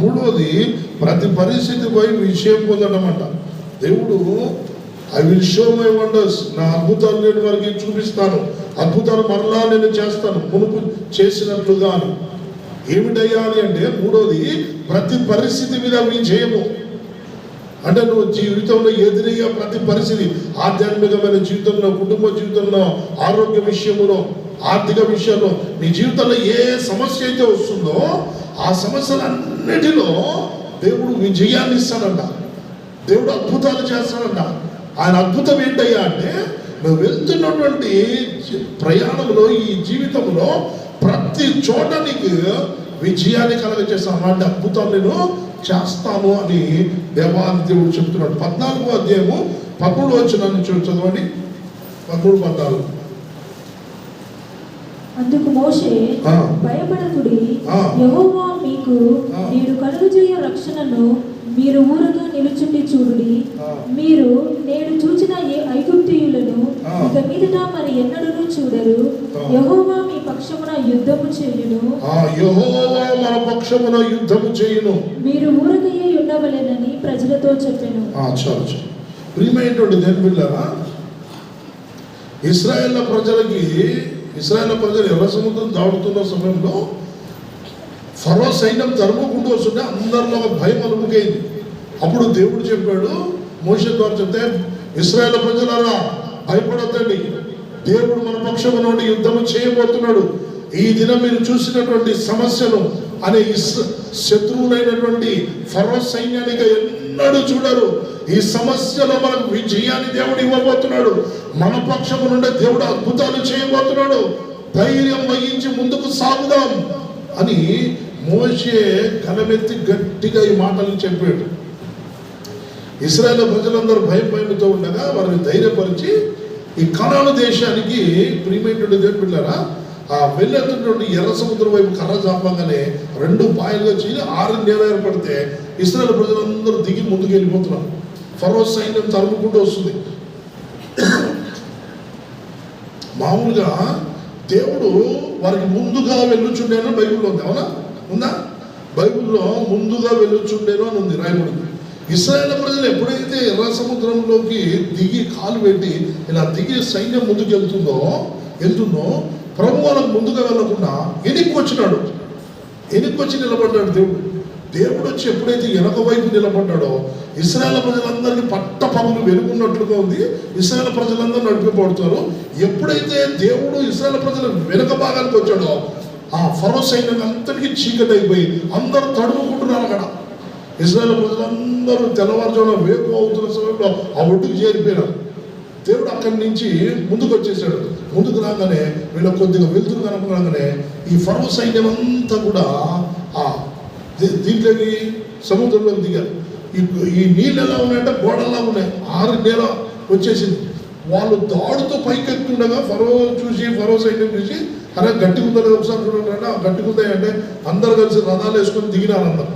మూడోది ప్రతి పరిస్థితిపై విషయం పొందడం అంట దేవుడు I will show my wonders నా అద్భుతాలు నేను వారికి చూపిస్తాను. అద్భుతాలు మరలా నేను చేస్తాను. మునుపు చేసినట్లుగా అని. ఏమిటయ్యా అని అంటే మూడోది ప్రతి పరిస్థితి మీద విజయము అంటే నువ్వు జీవితంలో ఎదురయ్యే ప్రతి పరిస్థితి ఆధ్యాత్మికమైన జీవితంలో కుటుంబ జీవితంలో ఆరోగ్య విషయంలో ఆర్థిక విషయంలో నీ జీవితంలో ఏ సమస్య అయితే వస్తుందో ఆ సమస్యలన్నిటిలో దేవుడు విజయాన్ని ఇస్తాడంట. దేవుడు అద్భుతాలు చేస్తాడంట. ఆయన అద్భుతం ఏంటయ్యా అంటే నువ్వు వెళ్తున్నటువంటి ప్రయాణంలో ఈ జీవితంలో ప్రతి చోట నీకు విజయాన్ని కలగజేస్తాను అలాంటి అద్భుతాలు నేను చేస్తాను అని దేవాది దేవుడు చెప్తున్నాడు. పద్నాలుగో అధ్యాయము పదమూడు వచ్చిన చదవండి. పదమూడు పద్నాలుగు. అందుకు మోషే ఆ. భయపడకుడి. యెహోవా మీకు ఆ. నేడు కలుగజేయ రక్షణను మీరు ఊరగా నిలుచుండి చూడుడి ఆ. మీరు నేడు చూచిన ఏ ఐగుప్తీయులను. ఇక మీదట మరి ఎన్నడూ చూడరు. యెహోవా మీ పక్షమున యుద్ధము చేయును యెహోవా మన పక్షమున యుద్ధము చేయును మీరు ఊరకయ్యే ఉండవలెనని ప్రజలతో చెప్పెను చాలు చాలు ప్రియమైనటువంటి ఇస్రాయేల్ ప్రజలకి ఇస్రాయేల్ ప్రజలు ఎర్ర సముద్రం దాడుతున్న సమయంలో ఫరో సైన్యం తరుముకుంటూ వస్తుంటే అందరిలో భయం అలుముకైంది. అప్పుడు దేవుడు చెప్పాడు మోష ద్వారా చెప్తే ఇస్రాయల్ ప్రజలారా భయపడొద్దండి. దేవుడు మన పక్షము నుండి యుద్ధము చేయబోతున్నాడు. ఈ దినం మీరు చూసినటువంటి సమస్యను అనే శత్రువులైనటువంటి ఫరో సైన్యానికి ఎన్నడూ చూడరు. ఈ సమస్యలో మనకు విజయాన్ని దేవుడు ఇవ్వబోతున్నాడు. మన పక్షము నుండి దేవుడు అద్భుతాలు చేయబోతున్నాడు. ధైర్యం వహించి ముందుకు సాగుదాం అని మోషే కలమెత్తి గట్టిగా ఈ మాటలు చెప్పాడు. ఇస్రాయేల్ ప్రజలందరూ భయం భయంతో ఉండగా వారిని ధైర్యపరిచి ఈ కణాను దేశానికి ప్రియమైనటువంటి దేవుని బిడ్డారా ఆ వెళ్ళేటటువంటి ఎర్ర సముద్రం వైపు కర్ర చంపగానే రెండు పాయలుగా చీలి ఆరు నేల ఏర్పడితే ఇస్రాయల్ ప్రజలందరూ దిగి ముందుకు వెళ్ళిపోతున్నారు. ఫరో సైన్యం తరుముకుంటూ వస్తుంది. మామూలుగా దేవుడు వారికి ముందుగా వెళ్ళుచుండేను బైబిల్లో ఉంది అవునా? ఉందా? బైబిల్లో ముందుగా వెళ్ళొచ్చుండేను అని ఉంది రాయబడింది. ఇస్రాయేల్ ప్రజలు ఎప్పుడైతే ఎర్ర సముద్రంలోకి దిగి కాలు పెట్టి ఇలా దిగి సైన్యం ముందుకు వెళ్తుందో వెళ్తుందో ప్రభు వాళ్ళకు ముందుగా వెళ్ళకుండా వెనక్కి వచ్చినాడు. వెనక్కి వచ్చి నిలబడ్డాడు దేవుడు. దేవుడు వచ్చి ఎప్పుడైతే వెనక వైపు నిలబడ్డాడో ఇస్రాయేల్ ప్రజలందరినీ పట్ట పగులు వెనుకున్నట్లుగా ఉంది. ఇస్రాయేల్ ప్రజలందరూ నడిపిపడుతారు ఎప్పుడైతే దేవుడు ఇస్రాయేల్ ప్రజల వెనుక భాగానికి వచ్చాడో ఆ ఫరో సైన్యం అంతటికీ చీకటి అయిపోయి అందరూ తడుముకుంటున్నారు అక్కడ. ఇజ్రాయల్ ప్రజలందరూ తెల్లవారుజామున వేపు అవుతున్న సమయంలో ఆ ఒడ్డుకు చేరిపోయినారు. దేవుడు అక్కడి నుంచి ముందుకు వచ్చేసాడు. ముందుకు రాగానే వీళ్ళ కొద్దిగా వెళ్తురు అనుకున్నాగానే ఈ ఫరో సైన్యం అంతా కూడా ఆ దీంట్లోకి సముద్రంలోకి దిగారు. ఈ ఈ నీళ్ళు ఎలా ఉన్నాయంటే గోడల్లా ఉన్నాయి. ఆరు నేల వచ్చేసింది. వాళ్ళు దాడుతో పైకి ఫరో చూసి ఫరో సైన్యం చూసి అరే గట్టి ఉందని ఒకసారి చూడండి అంటే ఆ గట్టి ఉందాయి అంటే అందరు కలిసి రథాలు వేసుకొని దిగినారు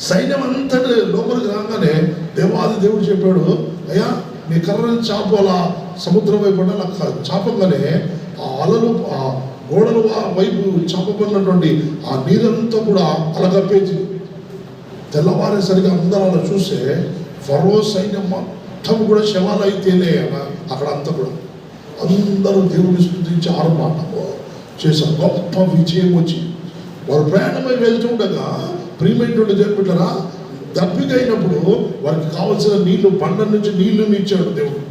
సైన్యం అంతటి లోపలికి రాగానే దేవాది దేవుడు చెప్పాడు అయ్యా నీ కర్రని చాపు అలా సముద్రం వైపు నాకు చాపగానే ఆ అలలు ఆ గోడల వైపు చాపబడినటువంటి ఆ నీరంతా కూడా అలగప్పేసి తెల్లవారేసరిగా అందరూ అలా చూస్తే ఫరో సైన్యం మొత్తం కూడా శవాలు అయితేనే అక్కడ అంతా కూడా. అందరూ దేవుని స్థుతించి ఆర్మాటము చేశారు. గొప్ప విజయం వచ్చి. వారు ప్రయాణమై వెళ్తుండగా ప్రియమైనటువంటి దేవుడురా దప్పికైనప్పుడు వారికి కావలసిన నీళ్ళు బండ నుంచి నీళ్ళు ఇచ్చాడు దేవుడు.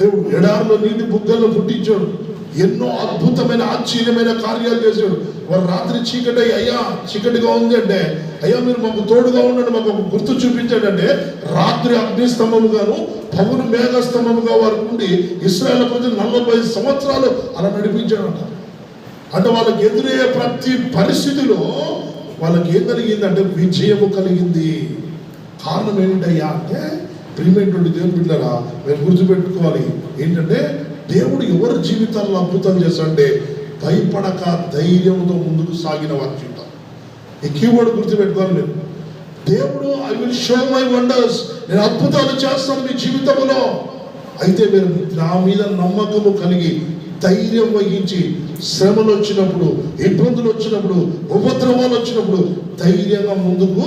దేవుడు ఎడారిలో నీటి బుగ్గల్లో పుట్టించాడు. ఎన్నో అద్భుతమైన ఆశ్చర్యమైన కార్యాలు చేశాడు. వారు రాత్రి చీకటి అయ్యా చీకటిగా ఉంది అంటే అయ్యా మీరు మాకు తోడుగా ఉండండి మాకు ఒక గుర్తు చూపించాడంటే రాత్రి అగ్నిస్తంభముగాను పగులు మేఘస్తంభముగా వారు ఉండి ఇస్రాయల్ ప్రజలు నలభై సంవత్సరాలు అలా నడిపించాడంట అంటే వాళ్ళకి ఎదురయ్యే ప్రతి పరిస్థితిలో వాళ్ళకి ఏం కలిగిందంటే విజయము కలిగింది. కారణం ఏంటయ్యా అంటే ప్రియమైనటువంటి దేవుని బిడ్డరా మీరు గుర్తుపెట్టుకోవాలి. ఏంటంటే దేవుడు ఎవరి జీవితాల్లో అద్భుతం చేశాడంటే భయపడక ధైర్యంతో ముందుకు సాగిన వారి జీవితం ఈ కీవర్డ్ గుర్తుపెట్టుకోవాలి నేను దేవుడు I will show my wonders నేను అద్భుతాలు చేస్తాను మీ జీవితంలో. అయితే మీరు నా మీద నమ్మకము కలిగి ధైర్యం వహించి శ్రమలు వచ్చినప్పుడు ఇబ్బందులు వచ్చినప్పుడు ఉపద్రవాలు వచ్చినప్పుడు ధైర్యంగా ముందుకు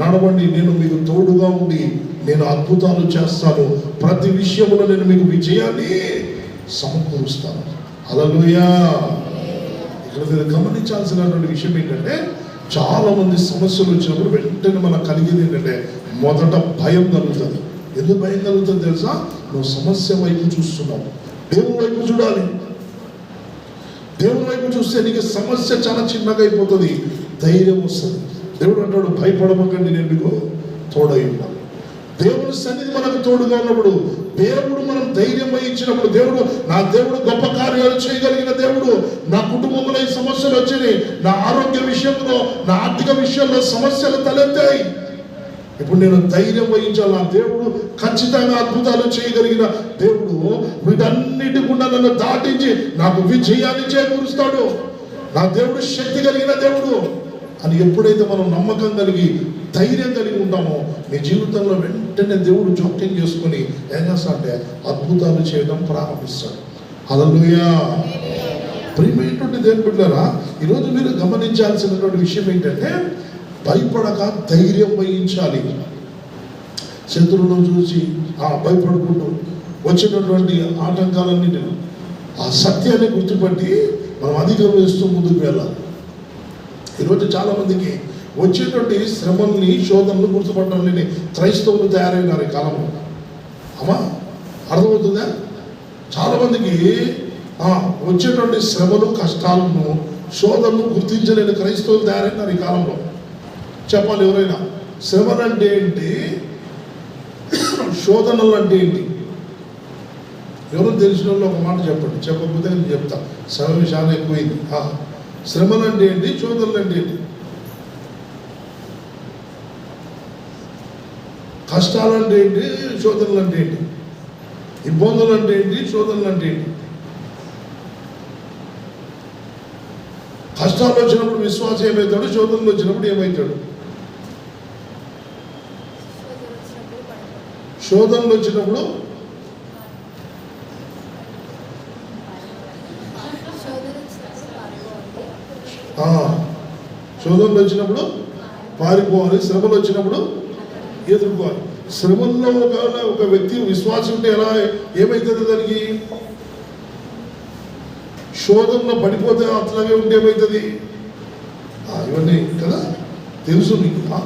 నడవండి. నేను మీకు తోడుగా ఉండి నేను అద్భుతాలు చేస్తాను. ప్రతి విషయంలో నేను మీకు విజయాన్ని సమకూరుస్తాను. అలలుయా ఇక్కడ మీరు గమనించాల్సినటువంటి విషయం ఏంటంటే చాలా మంది సమస్యలు వచ్చినప్పుడు వెంటనే మనకు కలిగేది ఏంటంటే మొదట భయం కలుగుతుంది. ఎందుకు భయం కలుగుతుంది తెలుసా? నువ్వు సమస్య వైపు చూస్తున్నావు. దేవుని వైపు చూడాలి. దేవుని వైపు చూస్తే నీకు సమస్య చాలా చిన్నగా అయిపోతుంది. ధైర్యం వస్తుంది. దేవుడు అంటాడు భయపడమకండి నేను మీకు తోడై ఉన్నాను. దేవుని సన్నిధి మనకు తోడుగా ఉన్నప్పుడు దేవుడు మనం ధైర్యం వహించినప్పుడు దేవుడు నా దేవుడు గొప్ప కార్యాలు చేయగలిగిన దేవుడు నా కుటుంబంలో ఈ సమస్యలు వచ్చినాయి నా ఆరోగ్య విషయంలో నా ఆర్థిక విషయంలో సమస్యలు తలెత్తాయి. ఇప్పుడు నేను ధైర్యం వహించాలి? నా దేవుడు ఖచ్చితంగా అద్భుతాలు చేయగలిగిన దేవుడు వీటన్నిటి గుండా నన్ను దాటించి నాకు విజయాన్ని చేకూరుస్తాడు. నా దేవుడు శక్తి కలిగిన దేవుడు అని ఎప్పుడైతే మనం నమ్మకం కలిగి ధైర్యం కలిగి ఉంటామో నీ జీవితంలో వెంటనే దేవుడు జోక్యం చేసుకొని ఏం చేస్తా అంటే అద్భుతాలు చేయడం ప్రారంభిస్తాడు. అలలుయా ప్రియమైనటువంటి దేవుని బిడ్డారా ఈరోజు మీరు గమనించాల్సినటువంటి విషయం ఏంటంటే భయపడక ధైర్యం వహించాలి. శత్రువులను చూసి ఆ భయపడుకుంటూ వచ్చినటువంటి ఆటంకాలన్నింటినీ ఆ సత్యాన్ని గుర్తుపట్టి మనం అధిగమిస్తూ ముందుకు వెళ్ళాలి. ఈరోజు చాలామందికి వచ్చేటువంటి శ్రమల్ని శోధనలు గుర్తుపట్టడం లేని క్రైస్తవులు తయారైనారు ఈ కాలంలో. అమ్మా అర్థమవుతుందా? చాలామందికి వచ్చేటువంటి శ్రమలు కష్టాలను శోధనలు గుర్తించలేని క్రైస్తవులు తయారైనారు ఈ కాలంలో. చెప్పాలి ఎవరైనా శ్రమలు అంటే ఏంటి? శోధనలు అంటే ఏంటి? ఎవరు తెలిసిన వాళ్ళు ఒక మాట చెప్పండి. చెప్పకపోతే నేను చెప్తా. శ్రమ చాలా ఎక్కువైంది. శ్రమలు అంటే ఏంటి? శోధనలు అంటే ఏంటి? కష్టాలు అంటే ఏంటి? శోధనలు అంటే ఏంటి? ఇబ్బందులు అంటే ఏంటి? శోధనలు అంటే ఏంటి? కష్టాలు వచ్చినప్పుడు విశ్వాసం ఏమవుతాడు శోధనలు వచ్చినప్పుడు ఏమవుతాడు శోధనలు వచ్చినప్పుడు శోధనలు వచ్చినప్పుడు పారిపోవాలి. శ్రమలు వచ్చినప్పుడు ఎదుర్కోవాలి శ్రమల్లో ఒకవేళ ఒక వ్యక్తి విశ్వాసం ఉంటే ఎలా? ఏమవుతుంది దానికి? శోధంలో పడిపోతే అట్లాగే ఉంటే ఏమవుతుంది ఇవన్నీ కదా? తెలుసు నీకు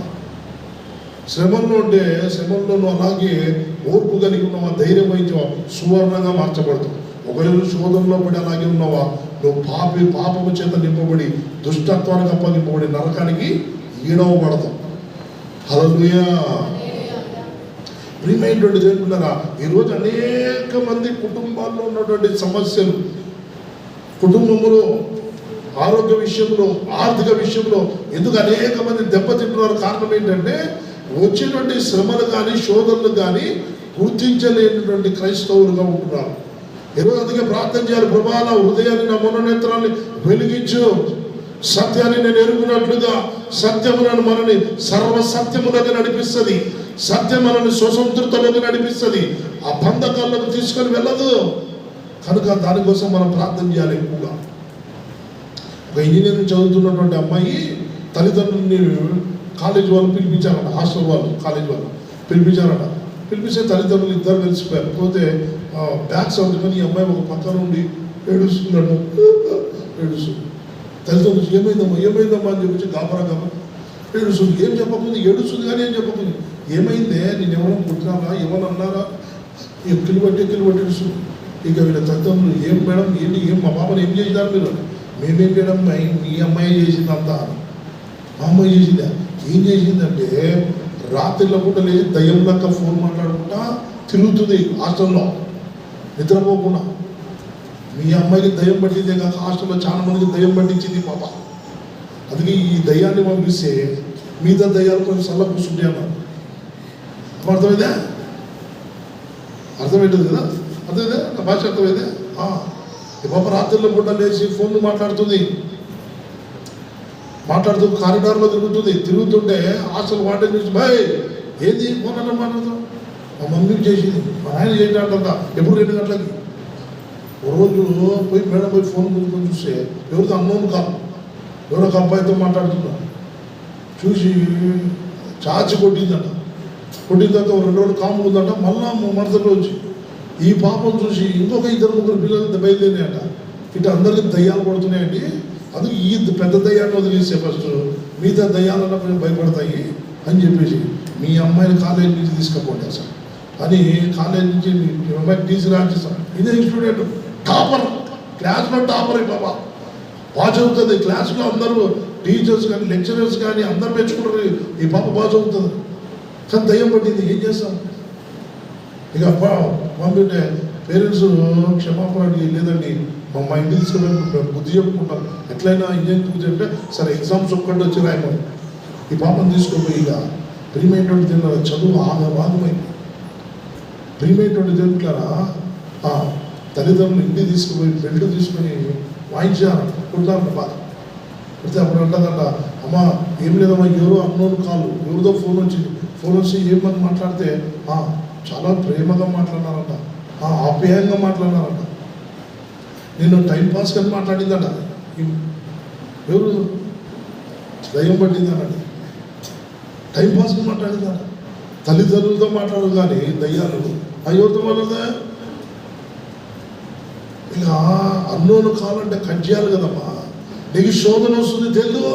శ్రమంలో ఉంటే శ్రమంలో అలాగే ఓర్పు కలిగి ఉన్నావా ధైర్యం వహించావా సువర్ణంగా మార్చబడతావు ఒకవేళ శోధంలో పడి అలాగే ఉన్నావా? నువ్వు పాపి పాపము చేత నింపబడి దుష్టత్వానికి అప్పగింపబడి నరకానికి ఈడవబడతావు. హలో ప్రియమైనటువంటి దేవుడున్నారా ఈరోజు అనేక మంది కుటుంబాల్లో ఉన్నటువంటి సమస్యలు కుటుంబంలో ఆరోగ్య విషయంలో ఆర్థిక విషయంలో ఎందుకు అనేక మంది దెబ్బతింటున్నారు కారణం ఏంటంటే వచ్చినటువంటి శ్రమలు కానీ శోధనలు కానీ గుర్తించలేనటువంటి క్రైస్తవులుగా ఉంటున్నారు. ఈరోజు అందుకే ప్రార్థన చేయాలి ప్రభా హృదయాన్ని నా మనోనేత్రాన్ని వెలిగించు. సత్యాన్ని నేను ఎరుగునట్లుగా సత్యములను మనని సర్వ సత్యములోకి నడిపిస్తుంది. సత్యం మనల్ని స్వతంత్రతలోకి నడిపిస్తుంది. ఆ బంధకాల్లోకి తీసుకొని వెళ్ళదు. కనుక దానికోసం మనం ప్రార్థన చేయాలి ఎక్కువగా. ఒక ఇంజనీరింగ్ చదువుతున్నటువంటి అమ్మాయి తల్లిదండ్రులని కాలేజ్ వాళ్ళు పిలిపించారట హాస్టల్ వాళ్ళు కాలేజ్ వాళ్ళు పిలిపించారట. పిలిపిస్తే తల్లిదండ్రులు ఇద్దరు కలిసిపోయారు. పోతే బ్యాగ్స్ అందుకని ఈ అమ్మాయి ఒక పక్కన ఉండి ఏడుస్తున్నాడు. ఏడుస్తుంది. తల్లిదండ్రులు ఏమైందమ్మా ఏమైందమ్మా అని చెప్పి గాబరా గాబరా ఏడుస్తుంది. ఏం చెప్పకుండా ఏడుస్తుంది కానీ ఏం చెప్పకుండా ఏమైందే? నేను ఎవరైనా పుట్టినారా ఏమన్నా అన్నారా ఎక్కిలు పట్టి ఎక్కిలు పట్టి ఏడుస్తుంది. ఇక వీళ్ళ తల్లిదండ్రులు ఏం మేడం ఏంటి ఏం మా బాబాని ఏం చేసినారు మీరు? మేమేం చేయడం? మా మీ అమ్మాయి చేసిందంతా మా అమ్మాయి చేసిందా? ఏం చేసిందంటే రాత్రిలో పూట లేచి దయ్యం లెక్క ఫోన్ మాట్లాడుకుంటా తిరుగుతుంది హాస్టల్లో. నిద్రపోకుండా. మీ అమ్మాయికి దయ్యం పట్టిందే కాదు హాస్టల్లో చాలా మందికి దయ్యం పట్టించింది పాప. అందుకే ఈ దయ్యాన్ని పంపిస్తే మిగతా దయ్యాలు కొంచెం చల్ల కూర్చుంటే అన్నారు. అర్థమైందా? అర్థమైంది కదా? అర్థమైందా? నా భాష అర్థమైందా? పాప రాత్రిలో పూట లేచి ఫోన్లు మాట్లాడుతుంది. మాట్లాడుతూ కారిడార్లో తిరుగుతుంది. తిరుగుతుంటే హాస్టల్ వాటర్ చూసి బాయ్ ఏంది ఫోన్ అన్న మాట్లాడుతాం మా మమ్మీ చేసింది. మా నాయన చేసినట్ట ఎప్పుడు రెండు గంటలకి? ఓ రోజు పోయి మేడం పోయి ఫోన్ కొనుక్కొని చూస్తే ఎవరితో అన్నోన్ కాదు ఎవరో ఒక అబ్బాయితో మాట్లాడుతున్నా. చూసి చాచి కొట్టిందంట. కొట్టిన తర్వాత రెండు రోజులు కాము ఉందంట మళ్ళా మరుసటి రోజు ఈ పాపం చూసి ఇంకొక ఇద్దరు ముగ్గురు పిల్లలు బయలుదేరినాయట ఇటు అందరికి దయ్యాలు పడుతున్నాయండి. అది ఈ పెద్ద దయ్యాన్ని వదిలేసే ఫస్ట్ మిగతా దయ్యాలన్నా కొంచెం భయపడతాయి అని చెప్పేసి మీ అమ్మాయిని కాలేజీ నుంచి తీసుకుపోండి సార్. అని కాలేజీ నుంచి మీ మీ అమ్మాయిని తీసుకురాచేస్తాం ఇదే స్టూడెంట్ టాపర్ క్లాస్లో టాపర్ బాబా. బాగా చదువుతుంది. క్లాస్లో అందరూ టీచర్స్ కానీ లెక్చరర్స్ కానీ అందరు మెచ్చుకుంటారు ఈ పాప బాగా చదువుతుంది. కానీ దయ్యం పట్టింది. ఏం చేస్తాం? ఇక అబ్బా పేరెంట్స్ క్షమాపణ లేదండి. మా మా ఇంటికి తీసుకెళ్ళి బుద్ధి చెప్పుకుంటాం. ఎట్లయినా ఇంజనీరింగ్ బుద్ధి అంటే సరే ఎగ్జామ్స్ ఒక్కటి వచ్చి రాయమని. ఈ పాపను తీసుకుపోయి ఇక ప్రియమైనటువంటి తిన్నారా? చదువు ఆగ భాగమైంది ప్రియమైనటువంటి తింటారా తల్లిదండ్రులు ఇంటికి తీసుకుపోయి బెల్ట్ తీసుకుని వాయించాను కొట్టారు బాధ కొడితే అప్పుడు అంటదంట అమ్మ ఏం లేదమ్మా ఎవరో అన్నోను కాలు ఎవరిదో ఫోన్ వచ్చింది. ఫోన్ వచ్చి ఏమని మాట్లాడితే చాలా ప్రేమగా మాట్లాడినారంట. ఆప్యాయంగా మాట్లాడినారంట. నేను టైం పాస్ కానీ మాట్లాడిందట. ఎవరు? దయ్యం పట్టిందనండి టైం పాస్ మాట్లాడిందట. తల్లిదండ్రులతో మాట్లాడదు కానీ దయ్యాలు. అయ్యోతో మాట్లాడదా ఇక అన్నోను కావాలంటే కట్ చేయాలి కదమ్మా. నీకు శోధన వస్తుంది తెలుదు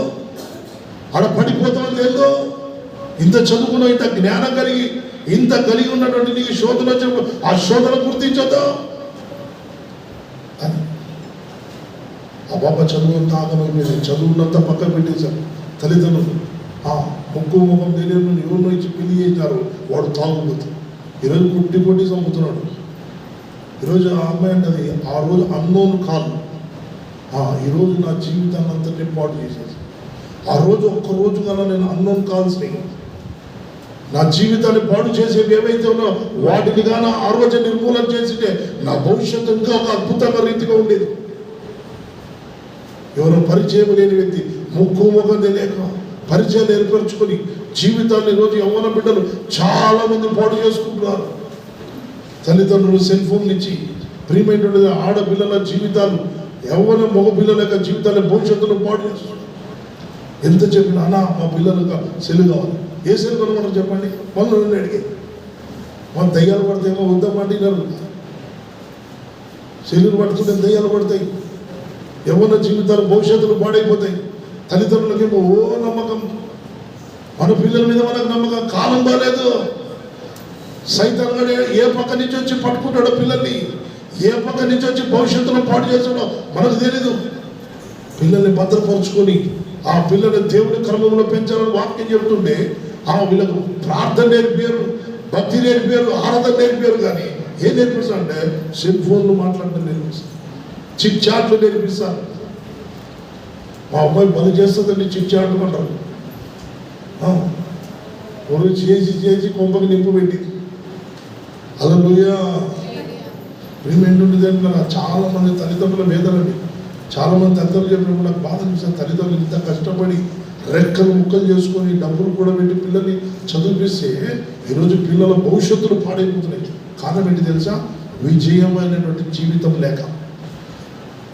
ఆడ పడిపోతామని తెలుదు ఇంత చదువుకున్న ఇంత జ్ఞానం కలిగి ఇంత కలిగి ఉన్నటువంటి నీకు శోధన వచ్చినప్పుడు ఆ శోధన గుర్తించదు అని ఆ బాబ చదువు ఆగమైపోయింది పక్కన పెట్టేశారు తల్లిదండ్రులు ఆ ముక్కు ముఖం తెలియని ఎవరినో ఇచ్చి పెళ్ళి చేశారు. వాడు తాగుబోతు ఈరోజు పుట్టి కొట్టి చంపుతున్నాడు. ఈరోజు ఆ అమ్మాయి అంటది ఆ రోజు అన్నోన్ కాల్. ఈరోజు నా జీవితాన్ని అంతటి పాటు చేసేసి ఆ రోజు ఒక్క రోజు కన్నా నేను అన్నోన్ కాల్స్ని నా జీవితాన్ని పాడు చేసేవి ఏవైతే ఉన్నాయో వాటిని కానీ ఆ రోజు నిర్మూలన చేసింటే నా భవిష్యత్తు ఇంకా ఒక అద్భుతమైన రీతిగా ఉండేది. ఎవరో పరిచయం లేని వ్యక్తి ముక్కు ముఖం తెలియక పరిచయాలు ఏర్పరచుకొని జీవితాన్ని ఈరోజు యవ్వన బిడ్డలు చాలా మంది పాడు చేసుకుంటున్నారు. తల్లిదండ్రులు సెల్ ఫోన్లు ఇచ్చి ప్రియమైనటువంటి ఆడపిల్లల జీవితాలు ఎవరి మగ పిల్లల యొక్క జీవితాల భవిష్యత్తులో పాటు ఎంత చెప్పినా అన్నా మా పిల్లలకు సెల్ కావాలి. ఏ సెల్ కొనమన్నారు చెప్పండి? వాళ్ళు నన్ను అడిగేది మన దయ్యాలు పడితేమో వద్దామండి వినరు సెల్లులు పడుతుంటే దయ్యాలు పడతాయి. ఎవరి జీవితాలు భవిష్యత్తులు పాడైపోతాయి. తల్లిదండ్రులకేమో ఓ నమ్మకం. మన పిల్లల మీద మనకు నమ్మకం. కాలం బాలేదు సైతాన్గానే ఏ పక్క నుంచి వచ్చి పట్టుకుంటాడో పిల్లల్ని ఏ పక్క నుంచి వచ్చి భవిష్యత్తులో పాటు చేస్తాడో మనకు తెలీదు. పిల్లల్ని భద్రపరుచుకొని ఆ పిల్లల్ని దేవుడి క్రమంలో పెంచాలని వాక్యం చెబుతుంటే ఆ వీళ్ళకు ప్రార్థన నేర్పారు భక్తి నేర్పారు ఆరాధన నేర్పారు కానీ ఏం నేర్పిస్తారు అంటే సెల్ ఫోన్లు మాట్లాడటం నేర్పిస్తారు చిట్ చాట్లు నేర్పిస్తారు. మా అమ్మాయి పని చేస్తుందండి చిట్ చాట్లు అంటారు. చేసి చేసి కొంపకి నింపు పెట్టింది. అలా ప్రియమేంటి దాంట్లో చాలా మంది తల్లిదండ్రుల వేదనండి చాలా మంది తల్లిదండ్రులు చెప్పినప్పుడు నాకు బాధ అనిపిస్తుంది. తల్లిదండ్రులు ఇంత కష్టపడి రెక్కలు ముక్కలు చేసుకొని డబ్బులు కూడా పెట్టి పిల్లల్ని చదివిస్తే ఈరోజు పిల్లల భవిష్యత్తులు పాడైపోతున్నాయి. కారణం ఏంటి తెలుసా? విజయమైనటువంటి జీవితం లేక.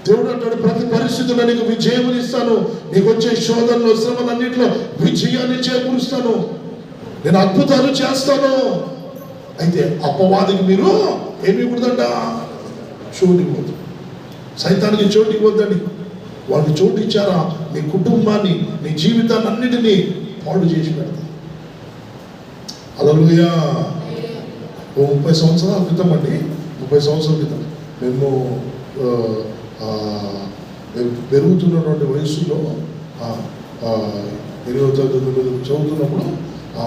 దేవుడు అంటాడు ప్రతి పరిస్థితుల్లో నీకు విజయం ఇస్తాను. నీకు వచ్చే శోధనలు శ్రమలన్నింటిలో విజయాన్ని చేకూరుస్తాను. నేను అద్భుతాలు చేస్తాను. అయితే అపవాదికి మీరు ఏమి ఇవ్వదంట చోటు ఇవ్వద్దు సైతానికి చోటు ఇవ్వద్దండి వాళ్ళకి చోటు ఇచ్చారా? నీ కుటుంబాన్ని నీ జీవితాన్ని అన్నిటినీ పాడు చేసి పెడతాం అలలుయా ఓ ముప్పై సంవత్సరాల క్రితం అండి. ముప్పై సంవత్సరాల క్రితం మేము మేము పెరుగుతున్నటువంటి వయసులో ఇరవై ఎనిమిదో చదువుతున్నప్పుడు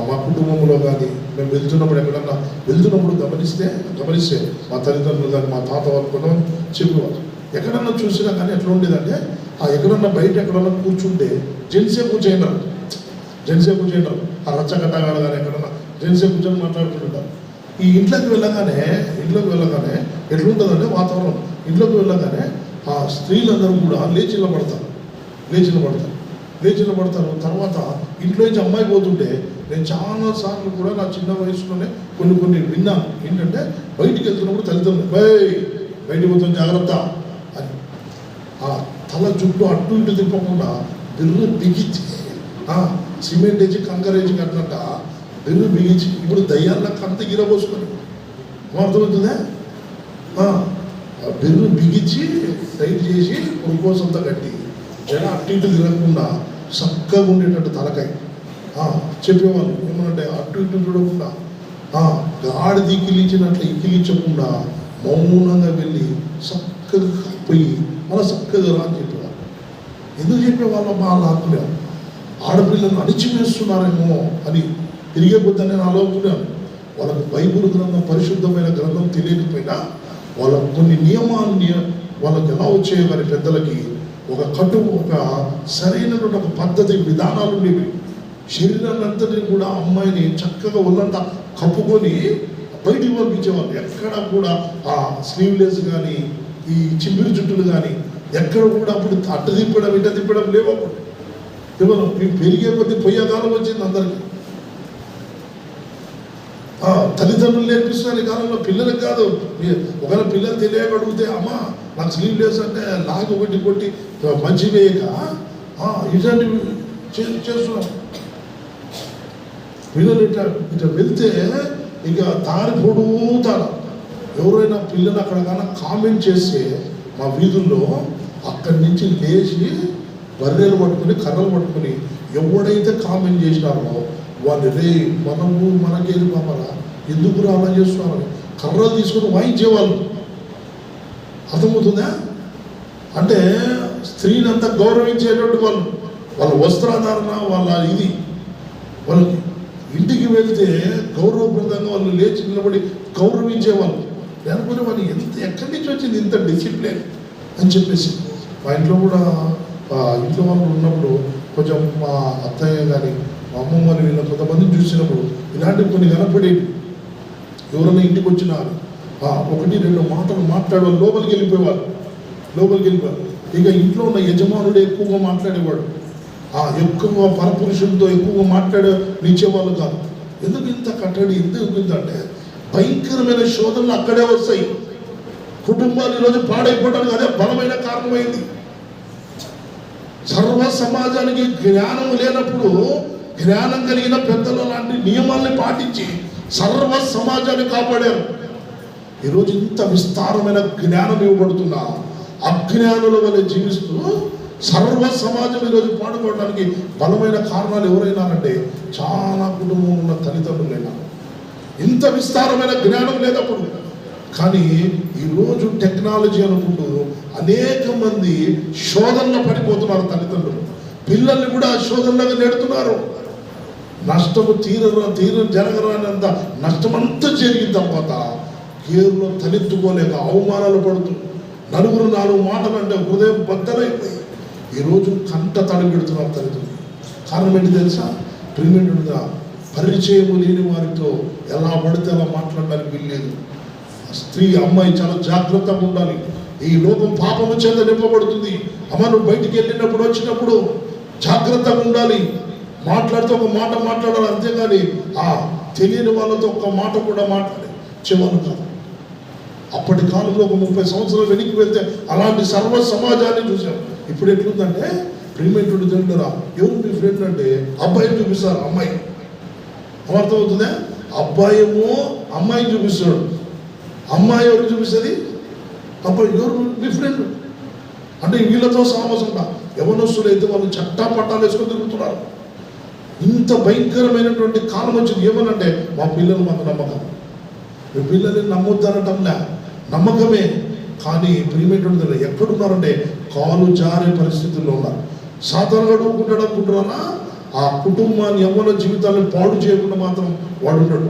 మా కుటుంబంలో కానీ మేము వెళ్తున్నప్పుడు ఎక్కడన్నా వెళ్తున్నప్పుడు గమనిస్తే గమనిస్తే మా తల్లిదండ్రులు కానీ మా తాత వాళ్ళు కూడా చెప్పేవారు. ఎక్కడన్నా చూసినా కానీ ఎట్లా ఉండేదంటే ఆ ఎక్కడన్నా బయట ఎక్కడన్నా కూర్చుంటే జెంట్సే కూర్చోయినారు. జెంట్సే కూర్చుంటారు ఆ రచ్చగట్టగాడు కానీ ఎక్కడన్నా జెంట్సే కూర్చొని మాట్లాడుతుంటారు ఈ ఇంట్లోకి వెళ్ళగానే ఇంట్లోకి వెళ్ళగానే ఎట్లుంటుందంటే వాతావరణం. ఇంట్లోకి వెళ్ళగానే ఆ స్త్రీలందరూ కూడా లేచి నిలబడతారు. లేచి నిలబడతారు. లేచి నిలబడతారు. తర్వాత ఇంట్లో నుంచి అమ్మాయి పోతుంటే నేను చాలా సార్లు కూడా నా చిన్న వయసులోనే కొన్ని కొన్ని విన్నాను. ఏంటంటే బయటికి వెళ్తున్నప్పుడు తల్లిదండ్రులు బై బయటికి పోతాం జాగ్రత్త అని. ఆ తల చుట్టూ అటు ఇటు తిప్పకుండా బిర్రు బిగించి సిమెంట్ వేసి కంకర వేసి కట్టినట్ట బిర్రు బిగించి ఇప్పుడు దయ్యాల కంత గిరబోసుకొని అర్థమవుతుందా? ఆ, బిర్రు బిగించి టైట్ చేసి గ్లూకోజంతా కట్టి జడ అటు ఇటు తిరగకుండా చక్కగా ఉండేటట్టు తలకాయ. చెప్పేవాళ్ళు. ఏమనంటే అటు ఇటు చూడకుండా ఆ, గాడిది ఇకిలించినట్లు ఇకిలించకుండా మౌనంగా వెళ్ళి చక్కగా పోయి మళ్ళీ చక్కగా రా అని చెప్పేవాళ్ళు ఎందుకు చెప్పేవాళ్ళు? మా అనుకునేవాళ్ళు ఆడపిల్లలను అణిచివేస్తున్నారేమో అని తిరిగే కొద్ది నేను ఆలోచుకున్నాను వాళ్ళకు బైబుల్ గ్రంథం పరిశుద్ధమైన గ్రంథం తెలియకపోయినా వాళ్ళ కొన్ని నియమాన్ని వాళ్ళకి ఎలా వచ్చాయో? వారి పెద్దలకి ఒక కట్టు ఒక సరైనటువంటి ఒక పద్ధతి విధానాలు ఉండేవి. శరీరాన్నంతటిని కూడా అమ్మాయిని చక్కగా ఒళ్ళంతా కప్పుకొని బయటికి పంపించేవాళ్ళు. ఎక్కడ కూడా ఆ స్లీవ్లెస్ కానీ ఈ చిమ్మిరి జుట్టులు కానీ ఎక్కడ కూడా అప్పుడు అట్ట తిప్పడం ఇట్ట తిప్పడం లేవు అప్పుడు. కేవలం మేము పెరిగే కొద్ది పొయ్యే కాలం వచ్చింది అందరికీ. తల్లిదండ్రులు నేర్పిస్తున్నారు ఈ కాలంలో పిల్లలకు కాదు. ఒకవేళ పిల్లలు తెలియక అడిగితే అమ్మా నాకు స్లీవ్ లెస్ అంటే లాగి ఒకటి కొట్టి మంచి వేయక ఇట్లాంటివి చేస్తున్నాం. పిల్లలు ఇట్లా ఇట్లా వెళ్తే ఇక దారి పొడుగుతారు ఎవరైనా పిల్లలు అక్కడ కన్నా కామెంట్ చేస్తే మా వీధుల్లో అక్కడి నుంచి లేచి బర్రెలు పట్టుకుని కర్రలు పట్టుకుని ఎవడైతే కామెంట్ చేసినారో వాళ్ళు రే మనము మనకేది పాపరా ఎందుకు అలా చేస్తున్నారని. కర్రలు తీసుకుని వాయించేవాళ్ళు. అర్థమవుతుందా? అంటే స్త్రీని అంతా గౌరవించేటువంటి వాళ్ళు. వాళ్ళ వస్త్రాధారణ వాళ్ళ ఇది. వాళ్ళకి ఇంటికి వెళ్తే గౌరవప్రదంగా వాళ్ళు లేచి నిలబడి గౌరవించేవాళ్ళు. లేకపోతే వాళ్ళు ఎంత ఎక్కడి నుంచి వచ్చింది ఇంత డిసిప్లిన్ అని చెప్పేసి. మా ఇంట్లో కూడా ఇంట్లో వాళ్ళు ఉన్నప్పుడు కొంచెం మా అత్తయ్య కానీ మా అమ్మమ్మ కానీ వీళ్ళ కొంతమందిని చూసినప్పుడు ఇలాంటివి కొన్ని కనపడేవి. ఎవరైనా ఇంటికి వచ్చినారు ఒకటి రెండు మాటలు మాట్లాడేవాళ్ళు లోపలికి వెళ్ళిపోయేవాళ్ళు. లోపలికి వెళ్ళిపోయారు ఇక ఇంట్లో ఉన్న యజమానుడు ఎక్కువగా మాట్లాడేవాడు. ఆ ఎక్కువ పరపురుషులతో ఎక్కువగా మాట్లాడే నిచ్చేవాళ్ళు కాదు. ఎందుకు ఇంత కట్టడి ఎందుకు ఇంత అంటే భయంకరమైన శోధనలు అక్కడే వస్తాయి. కుటుంబాలు ఈరోజు పాడైపోవడానికి అదే బలమైన కారణమైంది. సర్వ సమాజానికి జ్ఞానం లేనప్పుడు జ్ఞానం కలిగిన పెద్దలు లాంటి నియమాల్ని పాటించి సర్వ సమాజాన్ని కాపాడారు. ఈరోజు ఇంత విస్తారమైన జ్ఞానం ఇవ్వబడుతున్నా అజ్ఞానుల వల్ల జీవిస్తూ సర్వ సమాజం ఈరోజు పాడుకోవడానికి బలమైన కారణాలు ఎవరైనారంటే చాలా కుటుంబం ఉన్న తల్లిదండ్రులైనా. ఇంత విస్తారమైన జ్ఞానం లేదప్పుడు కానీ ఈరోజు టెక్నాలజీ అనుకుంటూ అనేక మంది శోధనలో పడిపోతున్నారు తల్లిదండ్రులు. పిల్లల్ని కూడా శోధనలుగా నెడుతున్నారు. నష్టము తీర తీర జరగరానంత నష్టమంతా జరిగిన తర్వాత కేరులో తలెత్తుకోలేక అవమానాలు పడుతూ నలుగురు నాలుగు మాటలు అంటే హృదయం బద్దలైపోయి ఈరోజు కంట తడి పెడుతున్నారు తల్లిదండ్రులు కారణం ఏంటి తెలుసా? ప్రిమిటెడ్గా పరిచయము లేని వారితో ఎలా పడితే అలా మాట్లాడడానికి వీల్లేదు. స్త్రీ అమ్మాయి చాలా జాగ్రత్తగా ఉండాలి. ఈ లోకం పాపము చేత నింపబడుతుంది. అమ్మ నువ్వు బయటికి వెళ్ళినప్పుడు వచ్చినప్పుడు జాగ్రత్తగా ఉండాలి. మాట్లాడితే ఒక మాట మాట్లాడాలి అంతేగాని ఆ తెలియని వాళ్ళతో ఒక మాట కూడా మాట్లాడాలి చెవాలు కాదు. అప్పటి కాలంలో ఒక ముప్పై సంవత్సరాలు వెనక్కి వెళ్తే అలాంటి సర్వ సమాజాన్ని చూసాం ఇప్పుడు ఎట్లుందంటే ప్రిమేటెడ్ తింటారా ఎవరు మీ ఫ్రెండ్ అంటే అబ్బాయిని చూపిస్తారు అమ్మాయి. అర్థమవుతుందా? అబ్బాయి ఏమో అమ్మాయిని చూపిస్తాడు. అమ్మాయి ఎవరు చూపిస్తుంది? అబ్బాయి ఎవరు? మీ ఫ్రెండ్ అంటే వీళ్ళతో సామసంగా. యవనస్తులు అయితే వాళ్ళు చట్టా పట్టాలు వేసుకొని తిరుగుతున్నారు. ఇంత భయంకరమైనటువంటి కాలం వచ్చింది. ఏమనంటే మా పిల్లలు మాకు నమ్మకం. మీ పిల్లల్ని నమ్మొద్దనటంలే నమ్మకమే. కానీ ప్రియమైనటువంటి ఎక్కడున్నారంటే కాలు జారే పరిస్థితుల్లో ఉన్నారు. సాధారణంగా అడుగుకుంటాడు అనుకుంటున్నారా? ఆ కుటుంబాన్ని ఎవరి జీవితాలను పాడు చేయకుండా మాత్రం వాడు ఉన్నాడు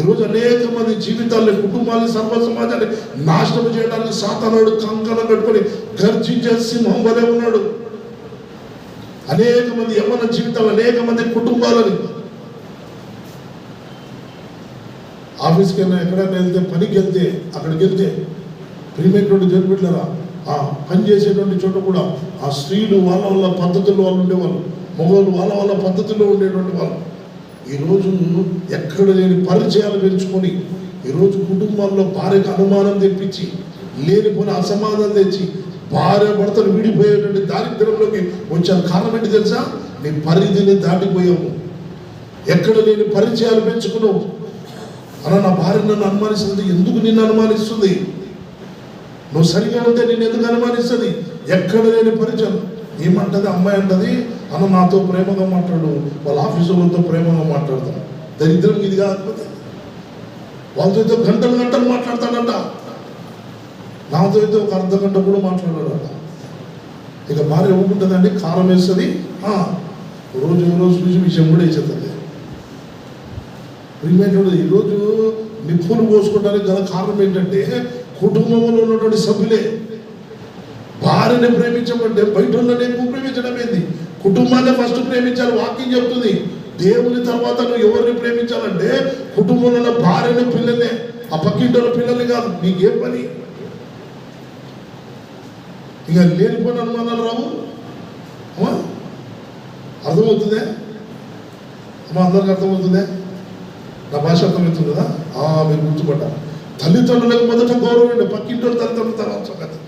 ఈరోజు అనేక మంది జీవితాలని కుటుంబాన్ని సర్వ సమాజాన్ని నాశనం చేయడానికి సాతానుడు కంకణం కట్టుకొని గర్జించే సింహం వలె ఉన్నాడు. అనేక మంది యవ్వన జీవితాలు అనేక మంది కుటుంబాలని ఆఫీస్కి వెళ్ళినా ఎక్కడైనా వెళ్తే పనికి వెళ్తే అక్కడికి వెళ్తే ప్రియమైనటువంటి జరిపెట్లరా ఆ పని చేసేటువంటి చోట కూడా ఆ స్త్రీలు వాళ్ళ వాళ్ళ పద్ధతుల్లో వాళ్ళు ఉండేవాళ్ళు మగవాళ్ళు వాళ్ళ వాళ్ళ పద్ధతుల్లో ఉండేటువంటి వాళ్ళు. ఈరోజు ఎక్కడ లేని పరిచయాలు పెంచుకొని ఈరోజు కుటుంబాల్లో భార్యకు అనుమానం తెప్పించి లేనిపోయిన అసమాధానం తెచ్చి భార్య భర్తలు విడిపోయేటువంటి దారిద్ర్యంలోకి వచ్చాను కారణం ఏంటి తెలుసా? నీ పరిధిని దాటిపోయావు. ఎక్కడ లేని పరిచయాలు పెంచుకున్నావు. అలా నా భార్య నన్ను అనుమానిస్తుంది. ఎందుకు నిన్ను అనుమానిస్తుంది? నువ్వు సరిగా ఉంటే నేను ఎందుకు అనుమానిస్తుంది? ఎక్కడ లేని పరిచయం. ఏమంటది అమ్మాయి అంటది అన్న నాతో ప్రేమగా మాట్లాడు. వాళ్ళ ఆఫీసు వాళ్ళతో ప్రేమగా మాట్లాడతాను దరిద్రం ఇది కాకపోతే వాళ్ళతో అయితే గంటలు గంటలు మాట్లాడతాడంట. నాతో అయితే ఒక అర్ధ గంట కూడా మాట్లాడాడట. ఇక భార్య ఊరుకుంటుందండి కారం వేస్తుంది. రోజు రోజు చూసి విషయం కూడా వేసేస్తుంది ప్రియమైనటువంటి ఈరోజు నిప్పులు పోసుకోవడానికి గల కారణం ఏంటంటే కుటుంబంలో ఉన్నటువంటి సభ్యులే. భార్యని ప్రేమించమంటే బయట ఉన్ననే ప్రేమించడం ఏంది? కుటుంబాన్ని ఫస్ట్ ప్రేమించాలి వాక్యం చెప్తుంది. దేవుని తర్వాత నువ్వు ఎవరిని ప్రేమించాలంటే కుటుంబంలో ఉన్న భార్యని పిల్లలే ఆ పక్కింటి పిల్లల్ని కాదు నీకేం పని. ఇక లేనిపోయిన అనుమానాలు రావు. అర్థమవుతుందే? అమ్మ అందరికి అర్థమవుతుందే? నా భాష అర్థమవుతుంది? కదా మీరు గుర్తుపడ్డారు తల్లిదండ్రులకు మొదట గౌరవం అండి పక్కింటి తల్లిదండ్రుల తర్వాత సంగతి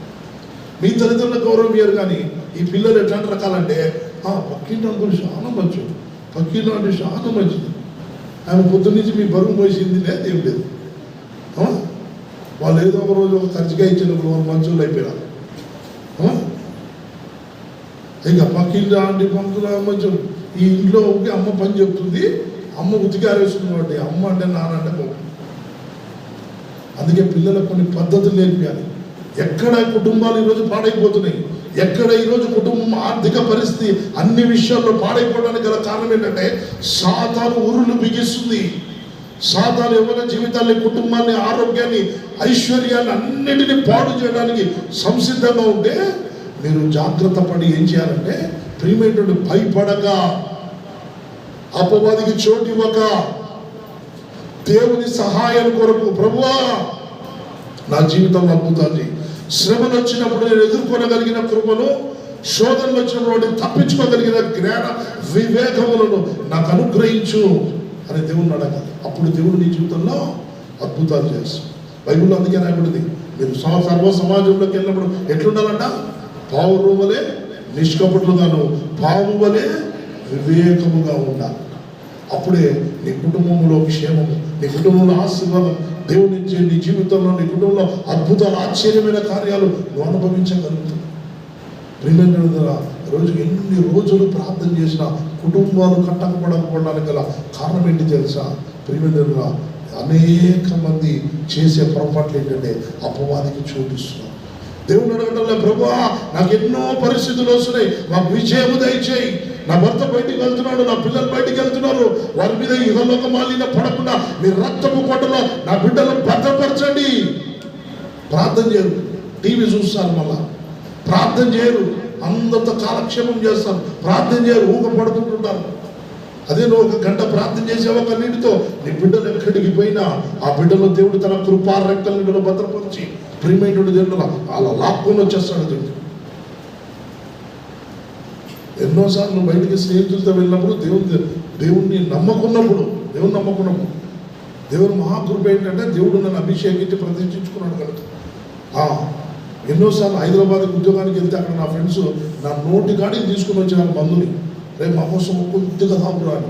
మీ తల్లిదండ్రులకు గౌరవం ఇయ్యరు కానీ ఈ పిల్లలు ఎట్లాంటి రకాలంటే ఆ, పక్కింటి అనుకుని చాలా మంచిది పక్కింటి అంటే చాలా మంచిది. ఆమె పొద్దున్న నుంచి మీ బరువు పోసింది లేదు ఏం లేదు. వాళ్ళు ఏదో ఒక రోజు ఒక ఖర్చుగా ఇచ్చినప్పుడు వాళ్ళు మంచులు అయిపోయారు. ఆ? ఇక పక్కింటి ఆంటీ పంతులు మంచి ఈ ఇంట్లో ఒకే అమ్మ పని చెప్తుంది అమ్మ ఉతికారేసుకున్నవాడి అమ్మ అంటే నాన్న అంటే అందుకే పిల్లలకు కొన్ని పద్ధతులు నేర్పించాలి ఎక్కడ కుటుంబాలు ఈరోజు పాడైపోతున్నాయి? ఎక్కడ ఈరోజు కుటుంబం ఆర్థిక పరిస్థితి అన్ని విషయాల్లో పాడైపోవడానికి గల కారణం ఏంటంటే సాతాను ఉరులు బిగిస్తుంది. సాతాను ఎవరి జీవితాన్ని కుటుంబాన్ని ఆరోగ్యాన్ని ఐశ్వర్యాన్ని అన్నిటినీ పాడు చేయడానికి సంసిద్ధంగా ఉంటే మీరు జాగ్రత్త పడి ఏం చేయాలంటే ప్రియమైనటువంటి భయపడక అపవాదికి చోటు ఇవ్వక దేవుని సహాయం కొరకు ప్రభువా నా జీవితంలో అద్భుతాన్ని. శ్రమలు వచ్చినప్పుడు నేను ఎదుర్కొనగలిగిన కృపను శోధనలు వచ్చినప్పుడు తప్పించుకోగలిగిన జ్ఞాన వివేకములను నాకు అనుగ్రహించు అని దేవుని అడగాలి. అప్పుడు దేవుడు నీ జీవితంలో అద్భుతాలు చేస్తాడు. బైబిల్లో అందుకే రాయబడింది మీరు సర్వ సమాజంలోకి వెళ్ళినప్పుడు ఎట్లుండాలంట? పావురు వలె నిష్కపట్లుగాను పాము వలె వివేకముగా ఉండాలి. అప్పుడే నీ కుటుంబంలో క్షేమము నీ కుటుంబంలో ఆశీర్వాదం దేవుడి నుంచి నీ జీవితంలో నీ కుటుంబంలో అద్భుతాలు ఆశ్చర్యమైన కార్యాలు నువ్వు అనుభవించగలుగుతావు. ప్రియులైన రోజు ఎన్ని రోజులు ప్రార్థన చేసినా కుటుంబాలు కట్టకపోవడానికి గల కారణం ఏంటి తెలుసా? ప్రియులైన అనేక మంది చేసే పొరపాట్లు ఏంటంటే అపవాదికి చూపిస్తున్నారు దేవుని అడగటంలో ప్రభా నాకు ఎన్నో పరిస్థితులు వస్తున్నాయి. మాకు విజయము దయచేయి. నా భర్త బయటికి వెళ్తున్నాడు నా పిల్లలు బయటికి వెళ్తున్నారు. వారి మీద ఇహలోక మాలిన పడకుండా మీ రక్తపు కొట్టలో నా బిడ్డలను భద్రపరచండి. ప్రార్థన చేయరు. టీవీ చూస్తారు మళ్ళా. ప్రార్థన చేయరు. అందరితో కాలక్షేమం చేస్తారు. ప్రార్థన చేయరు. ఊగ పడుతుంటుంటారు అదే నువ్వు ఒక గంట ప్రార్థన చేసావు ఒక నీటితో నీ బిడ్డలు ఎక్కడికి పోయినా ఆ బిడ్డలో దేవుడు తన కృపా రెక్కలను భద్రపరిచి ప్రియమైనటువంటి దేవుడు అలా లాక్కొని వచ్చేస్తాడు దేవుడు. ఎన్నోసార్లు బయటికి స్నేహితులతో వెళ్ళినప్పుడు దేవుని దేవుణ్ణి నమ్మకున్నప్పుడు దేవుని నమ్మకున్నప్పుడు దేవుని మహాకృప ఏంటంటే దేవుడు నన్ను అభిషేకించి ప్రతిష్ఠించుకున్నాడు కనుక. ఎన్నోసార్లు హైదరాబాద్ ఉద్యోగానికి వెళ్తే అక్కడ నా ఫ్రెండ్స్ నా నోటి కాడికి తీసుకుని వచ్చిన మందుని రేపు మా కోసం కొద్దిగా తాగురా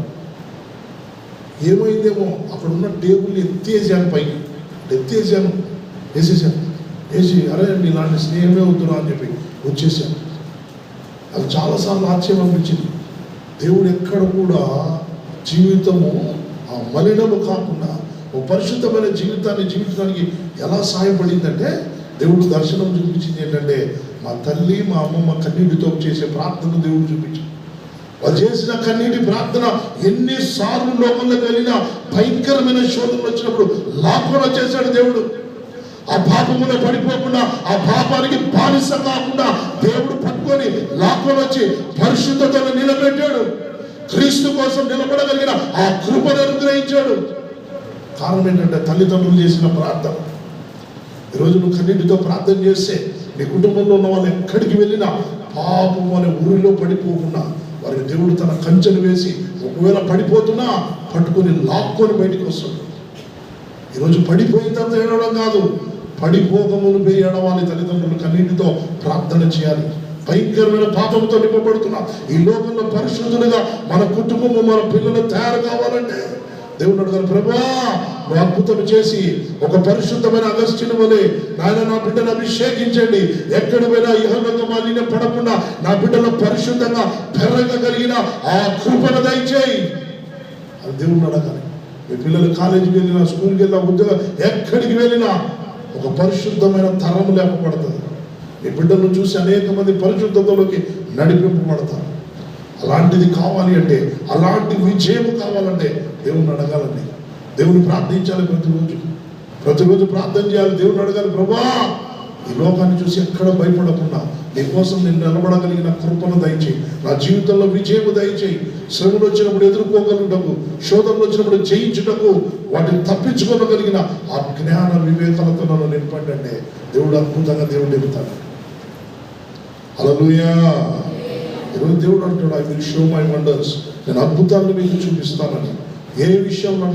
ఏమైందేమో అక్కడ ఉన్న టేబుల్ని ఎత్తేసాను పైకి. ఎత్తేసాను వేసేసాను. వేసి అరే ఇలాంటి స్నేహమే వద్దురా అని చెప్పి వచ్చేసాను. అది చాలాసార్లు ఆశ్చర్యం అనిపించింది. దేవుడు ఎక్కడ కూడా జీవితము ఆ మలినము కాకుండా ఓ పరిశుద్ధమైన జీవితాన్ని జీవించడానికి ఎలా సహాయపడిందంటే దేవుడు దర్శనం చూపించింది ఏంటంటే మా తల్లి మా అమ్మమ్మ కన్నీటితో చేసే ప్రార్థన దేవుడు చూపించింది వాళ్ళు చేసిన కన్నీటి ప్రార్థన ఎన్నిసార్లు లోకంలోకి వెళ్ళినా భయంకరమైన శోధనలు వచ్చినప్పుడు లాక్కొని చేశాడు దేవుడు. ఆ పాపములో పడిపోకుండా ఆ పాపానికి బానిస కాకుండా దేవుడు పట్టుకొని లాక్కొని వచ్చి పరిశుద్ధతను నిలబెట్టాడు. క్రీస్తు కోసం నిలబడగలిగిన ఆ కృపను అనుగ్రహించాడు. కారణం ఏంటంటే తల్లిదండ్రులు చేసిన ప్రార్థన. ఈరోజు నువ్వు కన్నీటితో ప్రార్థన చేస్తే నీ కుటుంబంలో ఉన్న వాళ్ళు ఎక్కడికి వెళ్ళినా పాపం అనే ఊరిలో పడిపోకుండా వారికి దేవుడు తన కంచెను వేసి ఒకవేళ పడిపోతున్నా పట్టుకొని లాక్కొని బయటకు వస్తాడు. ఈరోజు పడిపోయిన తర్వాత ఏడవడం కాదు. పడిపోకములు పోయి ఏడవాలి తల్లిదండ్రులు కన్నీటితో ప్రార్థన చేయాలి. భయంకరమైన పాపంతో నింపబడుతున్నా. ఈ లోకంలో పరిశుద్ధులుగా మన కుటుంబము మన పిల్లలు తయారు కావాలంటే దేవుడు అడుగుతారు ప్రభా నువ్వు అద్భుతం చేసి ఒక పరిశుద్ధమైన అగస్టిని వలె నాయన నా బిడ్డను అభిషేకించండి. ఎక్కడ పోయినా ఇహలోక మాలిన పడకుండా నా బిడ్డలు పరిశుద్ధంగా పెరగగలిగిన ఆ కృపను దయచేయి. అది దేవుడు అడగాలి. మీ పిల్లలు కాలేజీకి వెళ్ళినా స్కూల్కి వెళ్ళినా ఉద్యోగం ఎక్కడికి వెళ్ళినా ఒక పరిశుద్ధమైన తరం లేపబడుతుంది. మీ బిడ్డలను చూసి అనేక మంది పరిశుద్ధతలోకి నడిపింపబడతారు. అలాంటిది కావాలి అంటే అలాంటి విజయం కావాలంటే దేవుణ్ణి అడగాలండి. దేవుని ప్రార్థించాలి ప్రతిరోజు. ప్రతిరోజు ప్రార్థన చేయాలి దేవుని అడగాలి ప్రభా ఈ లోకాన్ని చూసి ఎక్కడ భయపడకుండా నీకోసం నేను నిలబడగలిగిన కృపను దయచేయి. నా జీవితంలో విజయం దయచేయి. శ్రమలు వచ్చినప్పుడు ఎదుర్కోగలుగుటకు శోధనలు వచ్చినప్పుడు జయించుటకు వాటిని తప్పించుకోగలిగిన ఆ జ్ఞాన వివేకాలతో నన్ను నింపండి అంటే దేవుడు అద్భుతంగా దేవుడు నింపుతాడు. అలలుయా ఈరోజు దేవుడు అంటాడు I will show my wonders నేను అద్భుతాలను మీకు చూపిస్తానని. ఏ విషయంలో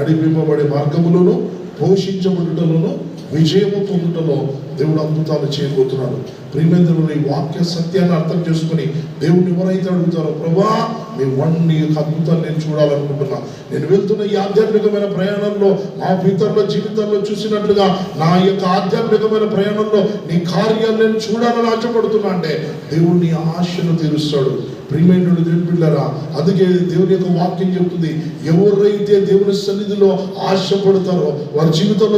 నడిపింపబడే మార్గములోను పోషించబడుటలోను విజయము పొందుటలో దేవుడు అద్భుతాలు చేయబోతున్నాడు. ప్రియమేంద్రులు ఈ వాక్య సత్యాన్ని అర్థం చేసుకుని దేవుడిని ఎవరైతే అడుగుతారో ప్రభా మీ వన్ నీ యొక్క అద్భుతాన్ని నేను చూడాలనుకుంటున్నా. నేను వెళ్తున్న ఈ ఆధ్యాత్మికమైన ప్రయాణంలో మా పితరుల జీవితాల్లో చూసినట్లుగా నా యొక్క ఆధ్యాత్మికమైన ప్రయాణంలో నీ కార్యాలు నేను చూడాలని ఆశపడుతున్నా. అంటే దేవుడు నీ ఆశను తీరుస్తాడు. ప్రియమైనడు దేవుని బిడ్డారా అందుకే దేవుని యొక్క వాక్యం చెబుతుంది ఎవరైతే దేవుని సన్నిధిలో ఆశపడతారో వారి జీవితంలో